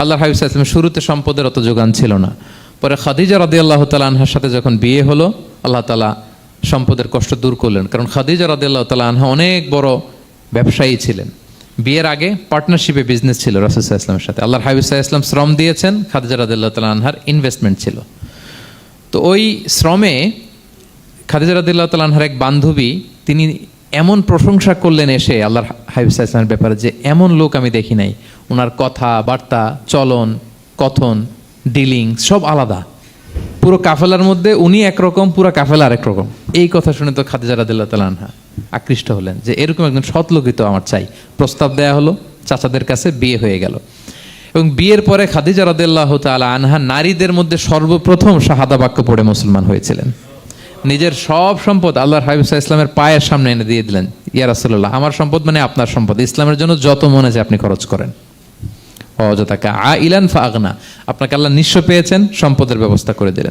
আল্লাহ হাবিব শুরুতে সম্পদের অত যোগান ছিল না। পরে খাদিজা রাদি আল্লাহ তালা আনহার সাথে যখন বিয়ে হলো, আল্লাহ তালা সম্পদের কষ্ট দূর করলেন। কারণ খাদিজা রাদি আল্লাহ তালা আনহা অনেক বড় ব্যবসায়ী ছিলেন। বিয়ের আগে পার্টনারশিপে বিজনেস ছিল রাসুসাহ ইসলামের সাথে। আল্লাহ হাবিব ইসলাম শ্রম দিয়েছেন, খাদিজা রাদি আল্লাহ তালা আনহার ইনভেস্টমেন্ট ছিল। তো ওই শ্রমে খাদিজা রাদিল্লাহ তালানহার এক বান্ধবী, তিনি এমন প্রশংসা করলেন এসে আল্লাহর হাবিব ইসলামের ব্যাপারে যে, এমন লোক আমি দেখি নাই। ওনার কথা, বার্তা, চলন, কথন, ডিলিং, সব আলাদা। পুরো কাফেলার মধ্যে উনি একরকম, পুরো কাফেলা আরেক রকম। এই কথা শুনে তো খাদিজা তালানহা আকৃষ্ট হলেন যে এরকম একজন সৎ লোকই তো আমার চাই। প্রস্তাব দেয়া হলো, চাচাদের কাছে বিয়ে হয়ে গেল। এবং বিয়ের পরে খাদিজা রাদিল্লাহ তালা আনহা নারীদের মধ্যে সর্বপ্রথম শাহাদা বাক্য পড়ে মুসলমান হয়েছিলেন। নিজের সব সম্পদ আল্লাহর হাবিব সাল্লাল্লাহু ইসলামের পায়ের সামনে এনে দিয়ে দিলেন, ইয়া রাসূলুল্লাহ, আমার সম্পদ মানে আপনার সম্পদ। ইসলামের জন্য যত মনে যে আপনি খরচ করেন। অযথাকা আ ইলান ফা আগনা আপনাকে আল্লাহ নিঃস্ব পেয়েছেন সম্পদের ব্যবস্থা করে দিলেন।